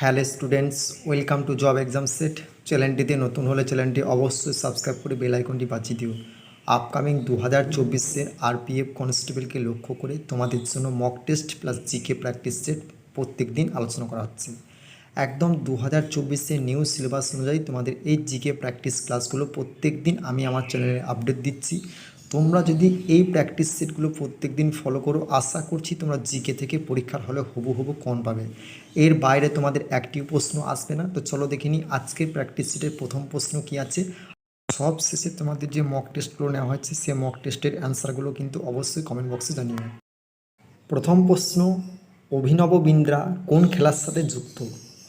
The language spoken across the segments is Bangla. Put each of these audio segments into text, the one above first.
Hello students, welcome to job exam set. চ্যানেলটিতে নতুন হলে চ্যানেলটি অবশ্যই সাবস্ক্রাইব করে বেল আইকনটি বাজিয়ে দিও। আপকামিং দু হাজার চব্বিশের আরপিএফ কনস্টেবলকে লক্ষ্য করে তোমাদের জন্য mock test plus GK practice set প্রত্যেক দিন আলোচনা করা হচ্ছে। একদম দু হাজার চব্বিশের নিউ সিলেবাস অনুযায়ী তোমাদের এই জিকে প্র্যাকটিস ক্লাসগুলো প্রত্যেক দিন আমি আমার চ্যানেলে আপডেট দিচ্ছি। তোমরা যদি এই প্র্যাকটিস সেটগুলো প্রত্যেক দিন ফলো করো, আশা করছি তোমরা জিকে থেকে পরীক্ষার হলে হবু হবু কম পাবে। এর বাইরে তোমাদের একটি প্রশ্ন আসবে না। তো চলো দেখে নিই আজকের প্র্যাকটিস সেটের প্রথম প্রশ্ন কি আছে। সব শেষে তোমাদের যে মক টেস্টগুলো নেওয়া হয়েছে, সে মক টেস্টের অ্যান্সারগুলো কিন্তু অবশ্যই কমেন্ট বক্সে জানিও। প্রথম প্রশ্ন, অভিনব বিন্দ্রা কোন খেলার সাথে যুক্ত?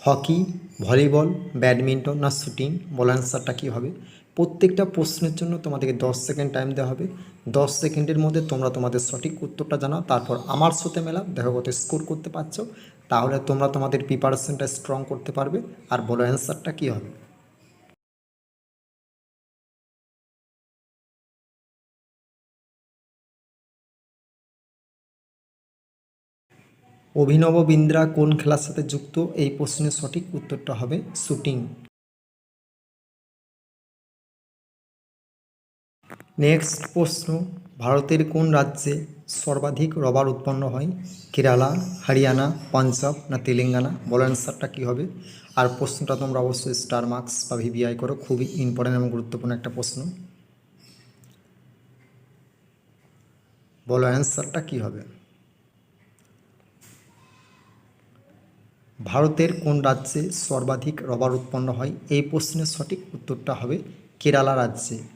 হকি, ভলিবল, ব্যাডমিন্টন না শুটিং? বল অ্যান্সারটা কী হবে? প্রত্যেকটা প্রশ্নের জন্য তোমাদেরকে দশ সেকেন্ড টাইম দেওয়া হবে। দশ সেকেন্ডের মধ্যে তোমরা তোমাদের সঠিক উত্তরটা জানাও, তারপর আমার সাথে মেলা দেখো কত স্কোর করতে পারছ। তাহলে তোমরা তোমাদের প্রিপারেশনটা স্ট্রং করতে পারবে, আর বলো অ্যান্সারটা কী হবে? অভিনব বিন্দ্রা কোন খেলার সাথে যুক্ত? এই প্রশ্নের সঠিক উত্তরটা হবে শুটিং নেক্সট প্রশ্ন, ভারতের কোন রাজ্যে সর্বাধিক রবার উৎপন্ন হয়? কেরালা, হরিয়ানা, পাঞ্জাব না তেলেঙ্গানা? বলো অ্যান্সারটা কী হবে? আর প্রশ্নটা তোমরা অবশ্যই স্টার মার্কস বা ভিভিআই করো, খুবই ইম্পর্টেন্ট এবং গুরুত্বপূর্ণ একটা প্রশ্ন। বলো অ্যান্সারটা কী হবে? ভারতের কোন রাজ্যে সর্বাধিক রবার উৎপন্ন হয়? এই প্রশ্নের সঠিক উত্তরটা হবে কেরালা রাজ্যে।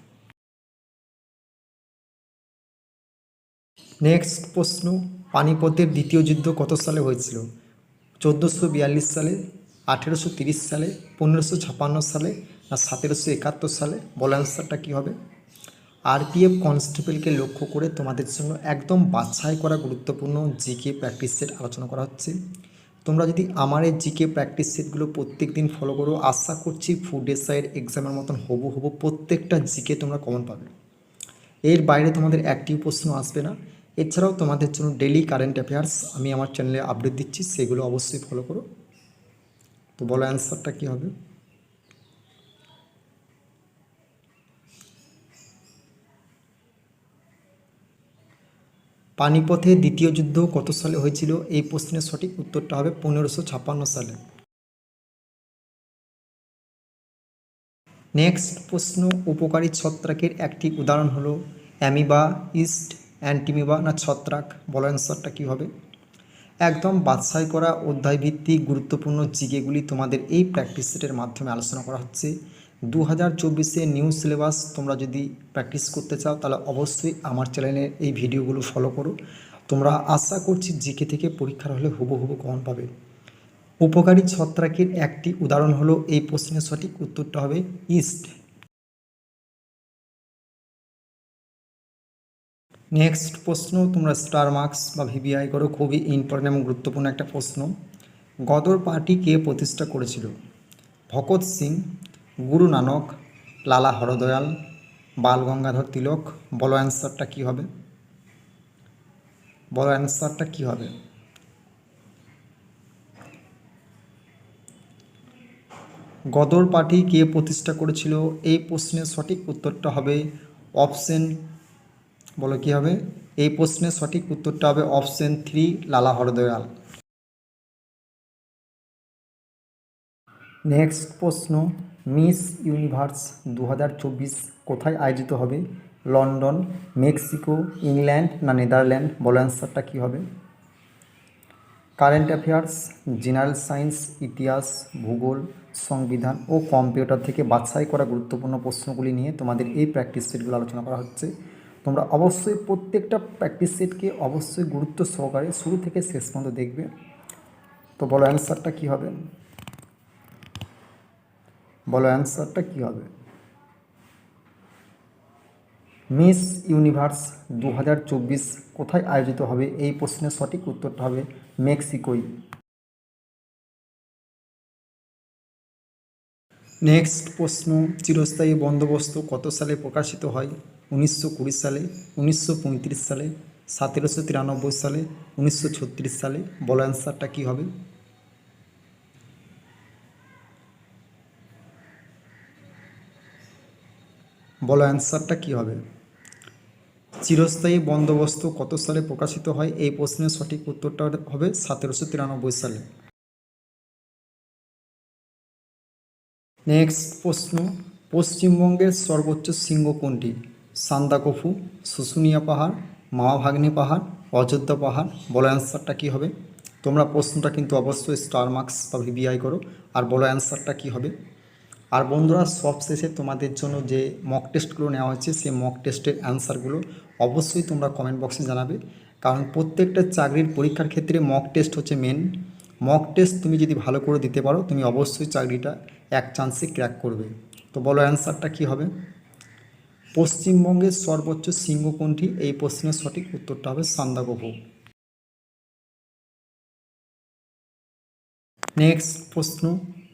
নেক্সট প্রশ্ন, পানিপথের দ্বিতীয় যুদ্ধ কত সালে হয়েছিল? চোদ্দোশো বিয়াল্লিশ সালে, আঠেরোশো তিরিশ সালে, পনেরোশো ছাপান্ন সালে না সতেরোশো একাত্তর সালে? বল অ্যান্সারটা কী হবে? আরপিএফ কনস্টেবলকে লক্ষ্য করে তোমাদের জন্য একদম বাছাই করা গুরুত্বপূর্ণ জিকে প্র্যাকটিস সেট আলোচনা করা হচ্ছে। তোমরা যদি আমার এই জিকে প্র্যাকটিস সেটগুলো প্রত্যেক দিন ফলো করো, আশা করছি ফুড এসআইয়ের এক্সামের মতন হবু হবু প্রত্যেকটা জিকে তোমরা কমন পাবে। এর বাইরে তোমাদের একটি প্রশ্ন আসবে না। এছাড়াও তোমাদের জন্য ডেলি কারেন্ট অ্যাফেয়ার্স আমি আমার চ্যানেলে আপডেট দিচ্ছি, সেগুলো অবশ্যই ফলো করো। তো বলো অ্যান্সারটা কী হবে? পানিপথে দ্বিতীয় যুদ্ধ কত সালে হয়েছিল? এই প্রশ্নের সঠিক উত্তরটা হবে পনেরোশো ছাপ্পান্ন সালে। নেক্সট প্রশ্ন, উপকারী ছত্রাকের একটি উদাহরণ হলো অ্যামিবা, ইস্ট অ্যান্টিমিবা না ছত্রাক বলো অ্যান্সারটা কী হবে? একদম বাছাই করা অধ্যায়ভিত্তিক গুরুত্বপূর্ণ জিকেগুলি তোমাদের এই প্র্যাকটিস সেটের মাধ্যমে আলোচনা করা হচ্ছে। দু হাজার চব্বিশে নিউ সিলেবাস তোমরা যদি প্র্যাকটিস করতে চাও, তাহলে অবশ্যই আমার চ্যানেলে এই ভিডিওগুলো ফলো করো। তোমরা আশা করছি জিকে থেকে পরীক্ষার হলে হুবো হুবো কমন পাবে। উপকারী ছত্রাকের একটি উদাহরণ হলো এই প্রশ্নের সঠিক উত্তরটা হবে ইস্ট। নেক্সট প্রশ্ন, তোমরা স্টার মার্কস বা ভিভিআই করো, খুবই ইম্পর্টেন্ট এবং গুরুত্বপূর্ণ একটা প্রশ্ন। গদর পার্টি কে প্রতিষ্ঠা করেছিল? ভগৎ সিং, গুরু নানক, লালা হরদয়াল, বাল গঙ্গাধর তিলক, বলো অ্যান্সারটা কী হবে? বলো অ্যান্সারটা কী হবে? গদর পার্টি কে প্রতিষ্ঠা করেছিল? এই প্রশ্নের সঠিক উত্তরটা হবে অপশন বলো কী হবে? এই প্রশ্নের সঠিক উত্তরটা হবে option three Lala Hardayal. Next প্রশ্ন, মিস ইউনিভার্স দু হাজার চব্বিশ কোথায় আয়োজিত হবে? লন্ডন, মেক্সিকো, ইংল্যান্ড না নেদারল্যান্ড? বলো অ্যান্সারটা কী হবে? কারেন্ট অ্যাফেয়ার্স, জেনারেল সায়েন্স, ইতিহাস, ভূগোল, সংবিধান ও কম্পিউটার থেকে বাছাই করা গুরুত্বপূর্ণ প্রশ্নগুলি নিয়ে তোমাদের এই প্র্যাকটিস সেটগুলো আলোচনা করা হচ্ছে। তোমরা অবশ্যই প্রত্যেকটা প্র্যাকটিস সেটকে অবশ্যই গুরুত্ব সহকারে শুরু থেকে শেষ পর্যন্ত দেখবে। তো বলো অ্যান্সারটা কী হবে? বলো অ্যান্সারটা কী হবে? মিস ইউনিভার্স দু হাজার চব্বিশ কোথায় আয়োজিত হবে? এই প্রশ্নের সঠিক উত্তরটা হবে মেক্সিকোই নেক্সট প্রশ্ন, চিরস্থায়ী বন্দোবস্ত কত সালে প্রকাশিত হয়? উনিশশো কুড়ি সালে, উনিশশো পঁয়ত্রিশ সালে, সতেরোশো তিরানব্বই সালে, উনিশশো ছত্রিশ সালে বলো অ্যান্সারটা কী হবে? বলো অ্যান্সারটা কী হবে? চিরস্থায়ী বন্দোবস্ত কত সালে প্রকাশিত হয়? এই প্রশ্নের সঠিক উত্তরটা হবে সতেরোশো তিরানব্বই সালে। নেক্সট প্রশ্ন, পশ্চিমবঙ্গের সর্বোচ্চ শৃঙ্গ কোনটি? সান্দাকফু শুশুনিয়া পাহাড় মামাভাগ্নি পাহাড়, অযোধ্যা পাহাড়, বলো অ্যান্সারটা কী হবে? তোমরা প্রশ্নটা কিন্তু অবশ্যই স্টার মার্কস বা ভিবিআই করো। আর বলো অ্যান্সারটা কী হবে? আর বন্ধুরা, সবশেষে তোমাদের জন্য যে মক টেস্টগুলো নেওয়া হচ্ছে সেই মক টেস্টের অ্যান্সারগুলো অবশ্যই তোমরা কমেন্ট বক্সে জানাবে। কারণ প্রত্যেকটা চাকরির পরীক্ষার ক্ষেত্রে মক টেস্ট হচ্ছে মেন মক টেস্ট তুমি যদি ভালো করে দিতে পারো, তুমি অবশ্যই চাকরিটা এক চান্সে ক্র্যাক করবে। তো বলো অ্যান্সারটা কী হবে? পশ্চিমবঙ্গের সর্বোচ্চ শৃঙ্গ কোনটি এই প্রশ্নের সঠিক উত্তরটা হবে সান্দাকফু নেক্সট প্রশ্ন,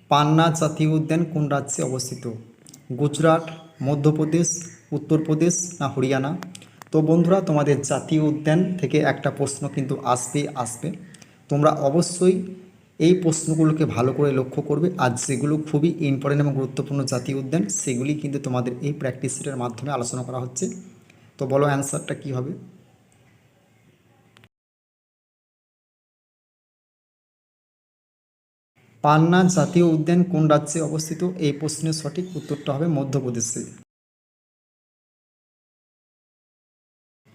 পান্না জাতীয় উদ্যান কোন রাজ্যে অবস্থিত? গুজরাট, মধ্যপ্রদেশ, উত্তরপ্রদেশ না হরিয়ানা? তো বন্ধুরা, তোমাদের জাতীয় উদ্যান থেকে একটা প্রশ্ন কিন্তু আসবেই, আসবে। তোমরা অবশ্যই এই প্রশ্নগুলোকে ভালো করে লক্ষ্য করবে। আর যেগুলো খুবই ইম্পর্টেন্ট এবং গুরুত্বপূর্ণ জাতীয় উদ্যান, সেগুলি কিন্তু তোমাদের এই প্র্যাকটিস সেটের মাধ্যমে আলোচনা করা হচ্ছে। তো বলো অ্যান্সারটা কী হবে? পান্না জাতীয় উদ্যান কোন রাজ্যে অবস্থিত? এই প্রশ্নের সঠিক উত্তরটা হবে মধ্যপ্রদেশে।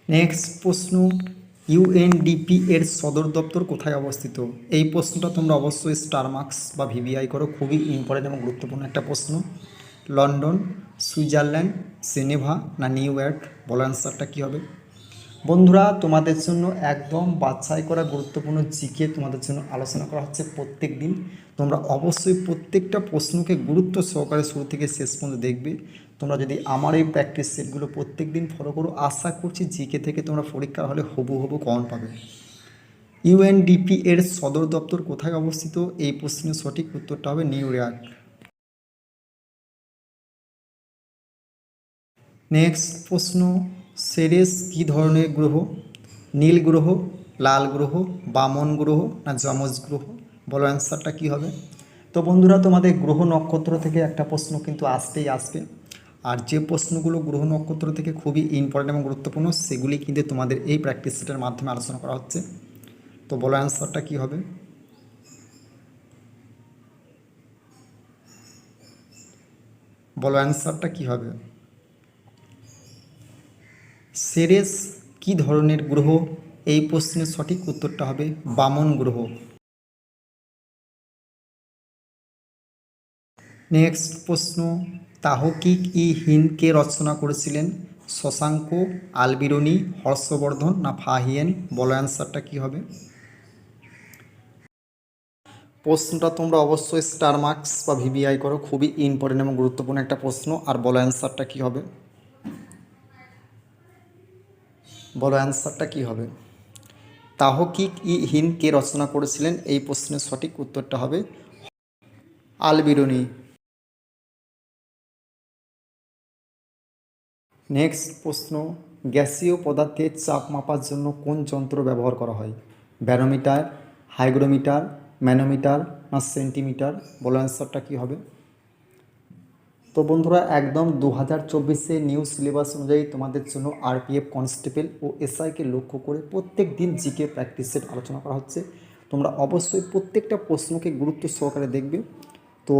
নেক্সট প্রশ্ন ইউএনডিপি এর সদর দপ্তর কোথায় অবস্থিত? এই প্রশ্নটা তোমরা অবশ্যই স্টার মার্কস বা ভিভিআই করো, খুবই ইম্পর্টেন্ট এবং গুরুত্বপূর্ণ একটা প্রশ্ন। লন্ডন, সুইজারল্যান্ড সিনেভা না নিউ ইয়র্ক? বলো অ্যান্সারটা কী হবে? বন্ধুরা, তোমাদের জন্য একদম বাছাই করা গুরুত্বপূর্ণ জিকে তোমাদের জন্য আলোচনা করা হচ্ছে প্রত্যেক দিন তোমরা অবশ্যই প্রত্যেকটা প্রশ্নকে গুরুত্ব সহকারে শুরু থেকে শেষ পর্যন্ত দেখবে। তোমরা যদি আমার এই প্র্যাকটিস সেটগুলো প্রত্যেক দিন ফলো করো, আশা করছি জিকে থেকে তোমরা পরীক্ষার হলে হবু হবু কমন পাবে। ইউএনডিপি এর সদর দপ্তর কোথায় অবস্থিত? এই প্রশ্নের সঠিক উত্তরটা হবে নিউ ইয়র্ক। নেক্সট প্রশ্ন সেরেস কী ধরনের গ্রহ? নীল গ্রহ, লাল গ্রহ, বামন গ্রহ না যমজ গ্রহ? বলো অ্যান্সারটা কী হবে? তো বন্ধুরা, তোমাদের গ্রহ নক্ষত্র থেকে একটা প্রশ্ন কিন্তু আসতেই আসবে। আর যে প্রশ্নগুলো গ্রহ নক্ষত্র থেকে খুবই ইম্পর্টেন্ট এবং গুরুত্বপূর্ণ, সেগুলি কিন্তু তোমাদের এই প্র্যাকটিস সেটের মাধ্যমে আলোচনা করা হচ্ছে। তো বলো অ্যান্সারটা কী হবে? বলো অ্যান্সারটা কী হবে? সেরেস কী ধরনের গ্রহ? এই প্রশ্নের সঠিক উত্তরটা হবে বামন গ্রহ। নেক্সট প্রশ্ন তাহকিক ই হিন্দকে রচনা করেছিলেন? শশাঙ্ক, আলবিরনি, হর্ষবর্ধন না ফাহিয়েন? বলো অ্যান্সারটা কী হবে? প্রশ্নটা তোমরা অবশ্যই স্টার মার্কস বা ভিবিআই করো, খুবই ইম্পর্টেন্ট এবং গুরুত্বপূর্ণ একটা প্রশ্ন। আর বলো অ্যান্সারটা কী হবে? বলো অ্যান্সারটা কী হবে? তাহকিক ই হিন্দ কে রচনা করেছিলেন? এই প্রশ্নের সঠিক উত্তরটা হবে আলবিরনি। নেক্সট প্রশ্ন, গ্যাসীয় পদার্থের চাপ মাপার জন্য কোন যন্ত্র ব্যবহার করা হয়? ব্যারোমিটার, হাইগ্রোমিটার, ম্যানোমিটার না সেন্টিমিটার? বলো অ্যান্সারটা কী হবে? তো বন্ধুরা, একদম দু হাজার চব্বিশে নিউ সিলেবাস অনুযায়ী তোমাদের জন্য আরপিএফ কনস্টেবল ও এসআইকে লক্ষ্য করে প্রত্যেক দিন জিকে প্র্যাকটিস সেট আলোচনা করা হচ্ছে। তোমরা অবশ্যই প্রত্যেকটা প্রশ্নকে গুরুত্ব সহকারে দেখবে। তো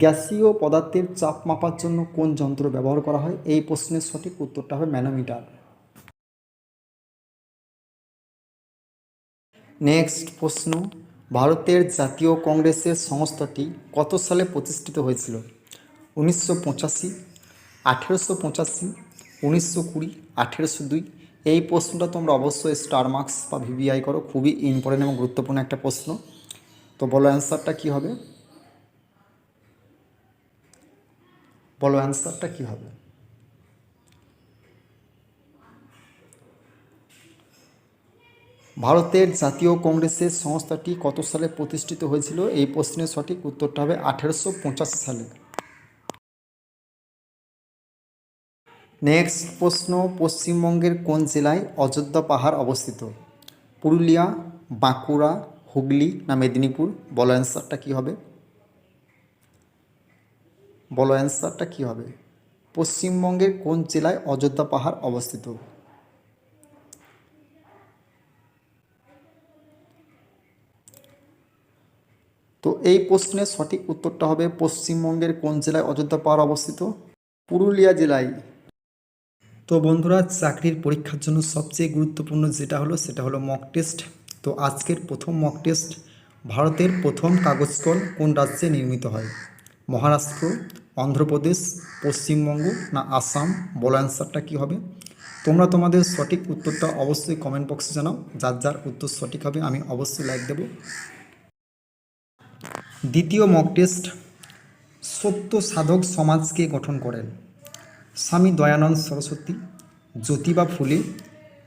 গ্যাসীয় পদার্থের চাপ মাপার জন্য কোন যন্ত্র ব্যবহার করা হয়? এই প্রশ্নের সঠিক উত্তরটা হবে ম্যানোমিটার। নেক্সট প্রশ্ন, ভারতের জাতীয় কংগ্রেসের সংস্থাটি কত সালে প্রতিষ্ঠিত হয়েছিল? উনিশশো পঁচাশি, আঠেরোশো পঁচাশি, উনিশশো কুড়ি, আঠেরোশো দুই? এই প্রশ্নটা তোমরা অবশ্যই স্টার মার্কস বা ভিভিআই করো। খুবই ইম্পর্টেন্ট এবং গুরুত্বপূর্ণ একটা প্রশ্ন। তো বলো অ্যান্সারটা কী হবে? বলো অ্যান্সারটা কী হবে? ভারতের জাতীয় কংগ্রেসের সংস্থাটি কত সালে প্রতিষ্ঠিত হয়েছিল? এই প্রশ্নের সঠিক উত্তরটা হবে আঠেরোশো পঁচাশি সালে। নেক্সট প্রশ্ন, পশ্চিমবঙ্গের কোন জেলায় অযোধ্যা পাহাড় অবস্থিত? পুরুলিয়া, বাঁকুড়া, হুগলি না মেদিনীপুর? বলো অ্যান্সারটা কী হবে? বলো অ্যান্সারটা কী হবে? পশ্চিমবঙ্গের কোন জেলায় অযোধ্যা পাহাড় অবস্থিত? তো এই প্রশ্নের সঠিক উত্তরটা হবে পশ্চিমবঙ্গের কোন জেলায় অযোধ্যা পাহাড় অবস্থিত? পুরুলিয়া জেলায়। তো বন্ধুরা, চাকরির পরীক্ষার জন্য সবচেয়ে গুরুত্বপূর্ণ যেটা হলো, সেটা হলো মক টেস্ট তো আজকের প্রথম মক টেস্ট ভারতের প্রথম কাগজ কল কোন রাজ্যে নির্মিত হয়? মহারাষ্ট্র অন্ধ্রপ্রদেশ, পশ্চিমবঙ্গ না আসাম, বলো অ্যান্সারটা কী হবে? তোমরা তোমাদের সঠিক উত্তরটা অবশ্যই কমেন্ট বক্সে জানাও, যার যার উত্তর সঠিক হবে আমি অবশ্যই লাইক দেবো। দ্বিতীয় মক টেস্ট সত্য সাধক সমাজকে গঠন করেন। স্বামী দয়ানন্দ সরস্বতী, জ্যোতিবা ফুলে,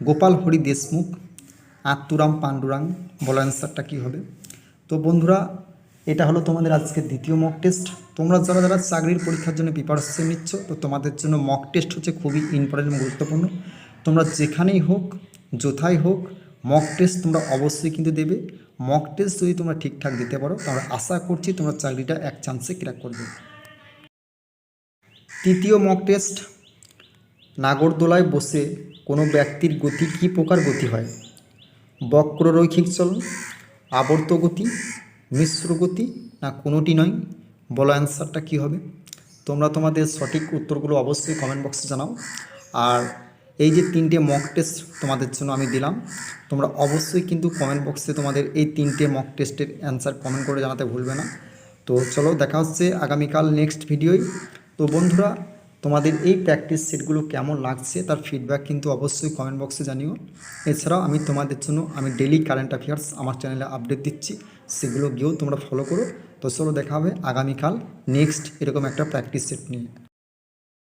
গোপাল হরি দেশমুখ, আত্মুরাম পাণ্ডুরাং, বলো অ্যান্সারটা কী হবে? তো বন্ধুরা, এটা হলো তোমাদের আজকের দ্বিতীয় মক টেস্ট তোমরা যারা যারা চাকরির পরীক্ষার জন্য প্রিপারেশন নিচ্ছ, তো তোমাদের জন্য মক টেস্ট হচ্ছে খুবই ইম্পর্টেন্ট গুরুত্বপূর্ণ। তোমরা যেখানেই হোক, যথাই হোক মক টেস্ট তোমরা অবশ্যই কিন্তু দেবে। মক টেস্ট যদি তোমরা ঠিকঠাক দিতে পারো, তাহলে আশা করছি তোমরা চাকরিটা এক চান্সে ক্র্যাক করবে। তৃতীয় মক টেস্ট নাগরদোলায় বসে কোনো ব্যক্তির গতি কী প্রকার গতি হয়? বক্ররৈখিক চলন, আবর্ত গতি, মিশ্র গতি না কোনোটি নয়? বলো অ্যান্সারটা কী হবে? তোমরা তোমাদের সঠিক উত্তরগুলো অবশ্যই কমেন্ট বক্সে জানাও। আর এই যে তিনটে মক টেস্ট তোমাদের জন্য আমি দিলাম, তোমরা অবশ্যই কিন্তু কমেন্ট বক্সে তোমাদের এই তিনটে মক টেস্টের অ্যান্সার কমেন্ট করে জানাতে ভুলবে না। তো চলো দেখা হচ্ছে আগামীকাল নেক্সট ভিডিওয় তো বন্ধুরা, তোমাদের এই প্র্যাকটিস সেটগুলো কেমন লাগছে তার ফিডব্যাক কিন্তু অবশ্যই কমেন্ট বক্সে জানিও। এছাড়াও আমি তোমাদের জন্য, আমি ডেলি কারেন্ট অ্যাফেয়ার্স আমার চ্যানেলে আপডেট দিচ্ছি, সেগুলো গিয়েও তোমরা ফলো করো। তো চলো দেখা হবে আগামীকাল নেক্সট এরকম একটা প্র্যাকটিস সেট নিয়ে।